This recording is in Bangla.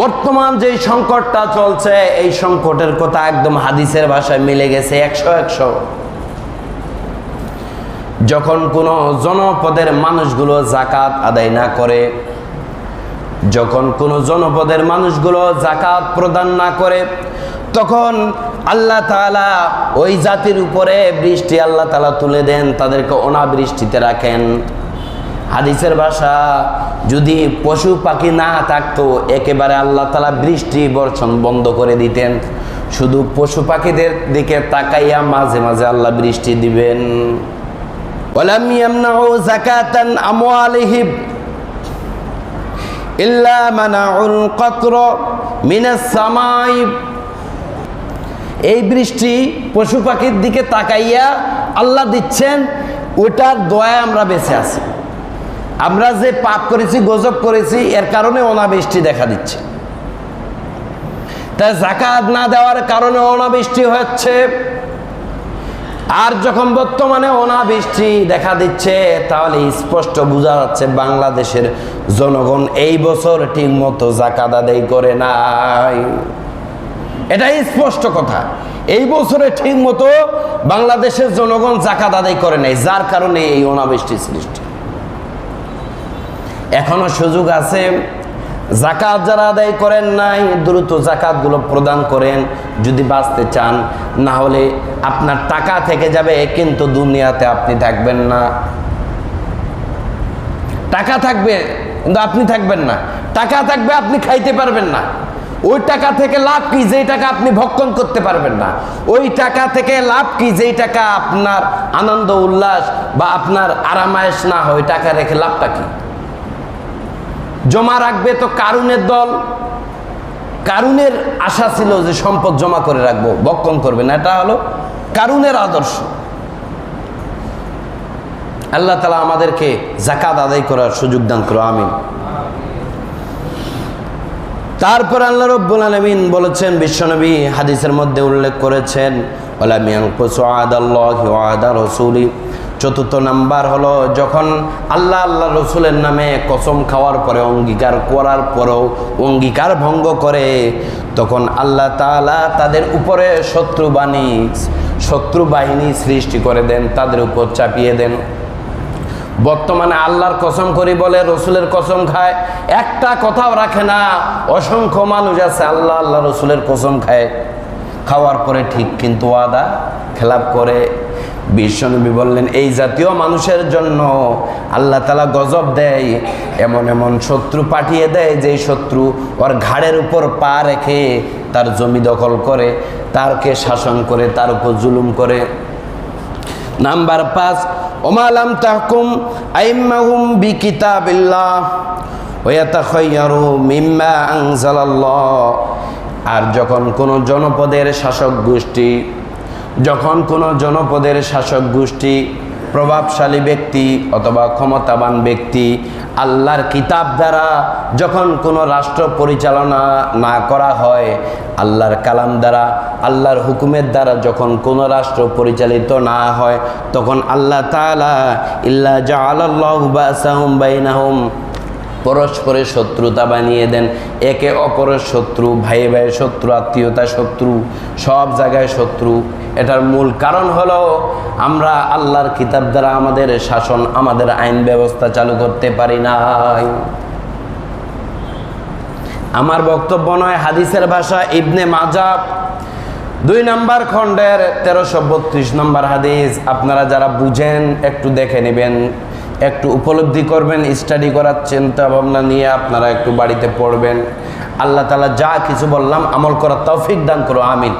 বর্তমান যে সংকটটা চলছে, এই সংকটের কথা একদম হাদিসের ভাষায় মিলে গেছে একশো একশো। যখন কোনো জনপদের মানুষগুলো জাকাত আদায় না করে, যখন কোনো জনপদের মানুষগুলো জাকাত প্রদান না করে, তখন আল্লাহ তাআলা ওই জাতির উপরে বৃষ্টি আল্লাহ তাআলা তুলে দেন, তাদেরকে অনাবৃষ্টিতে রাখেন। হাদিসের ভাষা যদি পশু পাখি না থাকতো একেবারে আল্লাহ তালা বৃষ্টি বর্ষণ বন্ধ করে দিতেন শুধু পশু পাখিদের দিকে তাকাইয়া মাঝে মাঝে আল্লাহ বৃষ্টি দিবেন ولم يمنعوا زكاة أموالهم إلا منعوا القطر من السماء এই বৃষ্টি পশু পাখির দিকে তাকাইয়া আল্লাহ দিচ্ছেন ওটার দয়া আমরা বেঁচে আছি আমরা যে পাপ করেছি, গজব করেছি, এর কারণে অনাবৃষ্টি দেখা দিচ্ছে। তাই জাকাত না দেওয়ার কারণে অনাবৃষ্টি হচ্ছে। আর যখন বর্তমানে অনাবৃষ্টি দেখা দিচ্ছে, তাহলে স্পষ্ট বোঝা যাচ্ছে বাংলাদেশের জনগণ এই বছর ঠিক মতো জাকাত আদায় করে নাই। এটাই স্পষ্ট কথা। এই বছরে ঠিক মতো বাংলাদেশের জনগণ জাকাত আদায় করে নাই, যার কারণে এই অনাবৃষ্টি সৃষ্টি। এখনও সুযোগ আছে। জাকাত যারা আদায় করেন নাই, দ্রুত জাকাতগুলো প্রদান করেন যদি বাঁচতে চান। না হলে আপনার টাকা থেকে যাবে, কিন্তু দুনিয়াতে আপনি থাকবেন না। টাকা থাকবে, কিন্তু আপনি থাকবেন না। টাকা থাকবে, আপনি খাইতে পারবেন না। ওই টাকা থেকে লাভ কি? যেই টাকা আপনি ভক্ষণ করতে পারবেন না। ওই টাকা থেকে লাভ কি? যেই টাকা আপনার আনন্দ, উল্লাস বা আপনার আরামায়েশ না হয় টাকা রেখে লাভটা কি? জমা রাখবে তো কারুনের দল? কারুনের আশা ছিল যে সম্পদ জমা করে রাখব, বক্ষণ করবে না, এটা হলো কারুনের আদর্শ। আল্লাহ তালা আমাদেরকে জাকাত আদায় করার সুযোগ দান করো, আমিন। তারপর আল্লাহ রব্বুল আলমিন বলেছেন, বিশ্বনবী হাদিসের মধ্যে উল্লেখ করেছেন রসুলি। চতুর্থ নাম্বার হলো যখন আল্লাহ আল্লাহ রসুলের নামে কসম খাওয়ার পরে, অঙ্গীকার করার পরেও অঙ্গীকার ভঙ্গ করে, তখন আল্লাহ তাআলা তাদের উপরে শত্রু বাণী, শত্রু বাহিনী সৃষ্টি করে দেন, তাদের উপর চাপিয়ে দেন। বর্তমানে আল্লাহর কসম করি বলে, রসুলের কসম খায়, একটা কথাও রাখে না, অসংখ্য মানুষ আছে আল্লাহ আল্লাহ রসুলের কসম খায়। খাওয়ার পরে ঠিক কিন্তু আদা খেলাপ করে। বিশ্বনবী বললেন, এই জাতীয় মানুষের জন্য আল্লাহ তালা গজব দেয়, এমন এমন শত্রু পাঠিয়ে দেয় যে শত্রু ওর ঘাড়ের উপর পা রেখে তার জমি দখল করে, তারকে শাসন করে, তার উপর জুলুম করে। নাম্বার পাঁচ, ওমালাম তাহকুম আইম্মাহুম বি কিতাবিল্লাহ আর যখন কোনো জনপদের শাসক গোষ্ঠী, যখন কোনো জনপদের শাসক গোষ্ঠী প্রভাবশালী ব্যক্তি অথবা ক্ষমতাবান ব্যক্তি আল্লাহর কিতাব দ্বারা যখন কোনো রাষ্ট্র পরিচালনা না করা হয়, আল্লাহর কালাম দ্বারা, আল্লাহর হুকুমের দ্বারা যখন কোনো রাষ্ট্র পরিচালিত না হয়, তখন আল্লাহ তালা ইল্লা জাআলাল্লাহু বাসাহুম বাইনাহুম পরস্পরের শত্রুতা বানিয়ে দেন। একে অপরের শত্রু ভাই ভাই শত্রু আত্মীয়তা শত্রু, সব জায়গায় শত্রু। এটার মূল কারণ হলো আমরা আল্লাহর কিতাব দ্বারা আমাদের শাসন, আমাদের আইন ব্যবস্থা চালু করতে পারি নাই। আমার বক্তব্য নয় হাদিসের ভাষা ইবনে মাজাব দুই নাম্বার খণ্ডের তেরোশো বত্রিশ নম্বর হাদিস। আপনারা যারা বুঝেন, একটু দেখে নেবেন। একটু উপলব্ধি করবেন স্টাডি করার চিন্তা ভাবনা নিয়ে আপনারা একটু বাড়িতে পড়বেন। আল্লাহ তালা যা কিছু বললাম আমল করার তৌফিক দান করো আমিন।